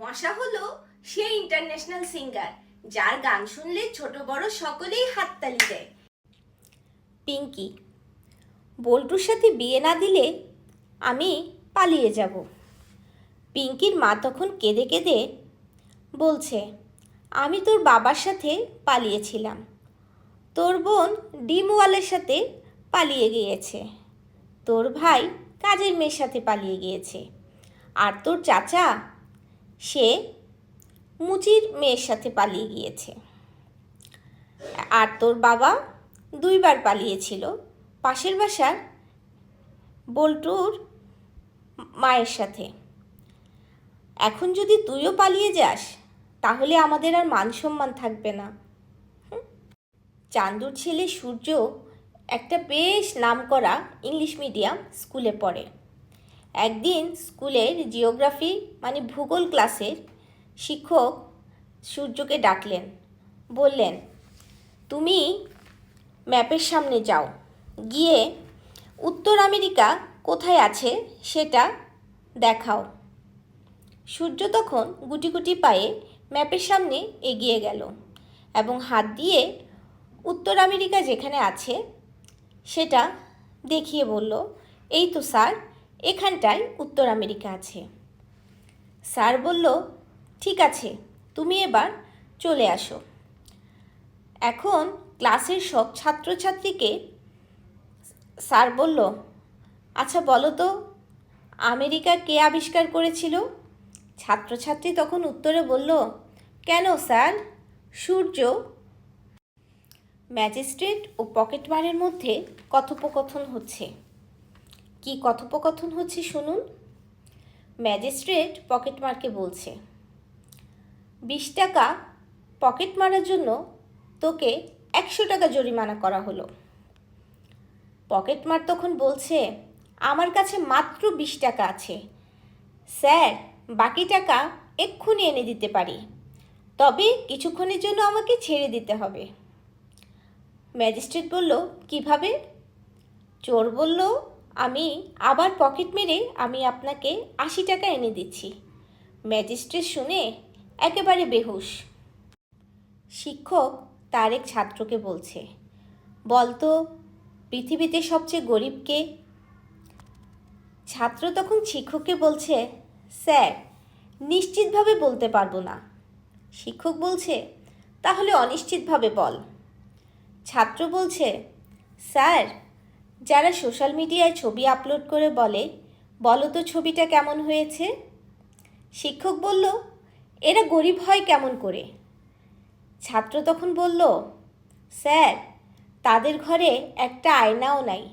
মশা হলো সে international singer যার গান শুনলে ছোট বড় সকলেই হাততালি দেয়। পিঙ্কি, বল্টুর সাথে বিয়ে না দিলে আমি পালিয়ে যাব। পিঙ্কির মা তখন কেঁদে কেঁদে বলছে, আমি তোর বাবার সাথে পালিয়েছিলাম। তোর বোন ডিমওয়ালের সাথে পালিয়ে গিয়েছে। তোর ভাই কাজের মেয়ের সাথে পালিয়ে গিয়েছে। আর তোর চাচা সে মুচির মেয়ের সাথে পালিয়ে গিয়েছে। আর তোর বাবা দুইবার পালিয়েছিল। পাশের বাসার বল্টুর মায়ের সাথে। এখন যদি তুইও পালিয়ে যাস, তাহলে আমাদের আর মান সম্মান থাকবে না। চান্দুর ছেলে সূর্য একটা বেশ নামকরা ইংলিশ মিডিয়াম স্কুলে পড়ে। একদিন স্কুলের জিওগ্রাফি মানে ভূগোল ক্লাসের শিক্ষক সূর্যকে ডাকলেন। বললেন, তুমি ম্যাপের সামনে যাও। গিয়ে উত্তর আমেরিকা কোথায় আছে সেটা দেখাও। সূর্য তখন গুটি গুটি পায়ে ম্যাপের সামনে এগিয়ে গেল এবং হাত দিয়ে উত্তর আমেরিকা যেখানে আছে সেটা দেখিয়ে বলল, এই তো স্যার এখানটায় উত্তর আমেরিকা আছে। স্যার বলল, ঠিক আছে, তুমি এবার চলে আসো। এখন ক্লাসের সব ছাত্রছাত্রীকে স্যার বলল আচ্ছা বলো তো, আমেরিকা কে আবিষ্কার করেছিল? ছাত্রছাত্রী তখন উত্তরে বলল, কেন, স্যার? সূর্য, ম্যাজিস্ট্রেট ও পকেটমারের মধ্যে কথোপকথন হচ্ছে। কি কথোপকথন হচ্ছে শুনুন? ম্যাজিস্ট্রেট পকেটমারকে বলছে, বিশ টাকা পকেট মারার জন্য তোকে একশো টাকা জরিমানা করা হলো। পকেটমার তখন বলছে, আমার কাছে মাত্র বিশ টাকা আছে। স্যার, বাকি টাকা এক্ষুনি এনে দিতে পারি। তবে কিছুক্ষণের জন্য আমাকে ছেড়ে দিতে হবে। ম্যাজিস্ট্রেট বলল, কীভাবে? চোর বলল আবার পকেট মেরে আমি আপনাকে আশি টাকা এনে দিচ্ছি। ম্যাজিস্ট্রেট শুনে একেবারে বেহুশ। শিক্ষক তার এক ছাত্রকে বলছে, বলতো, পৃথিবীতে সবচেয়ে গরিবকে ছাত্র তখন শিক্ষককে বলছে, স্যার, নিশ্চিতভাবে বলতে পারব না। শিক্ষক বলছে, তাহলে অনিশ্চিতভাবে বল। ছাত্র বলছে, স্যার যারা সোশ্যাল মিডিয়ায় ছবি আপলোড করে বলে, বলো তো ছবিটা কেমন হয়েছে? শিক্ষক বলল, এরা গরিব হয় কেমন করে? ছাত্র তখন বলল, স্যার, তাদের ঘরে একটা আয়নাও নাই।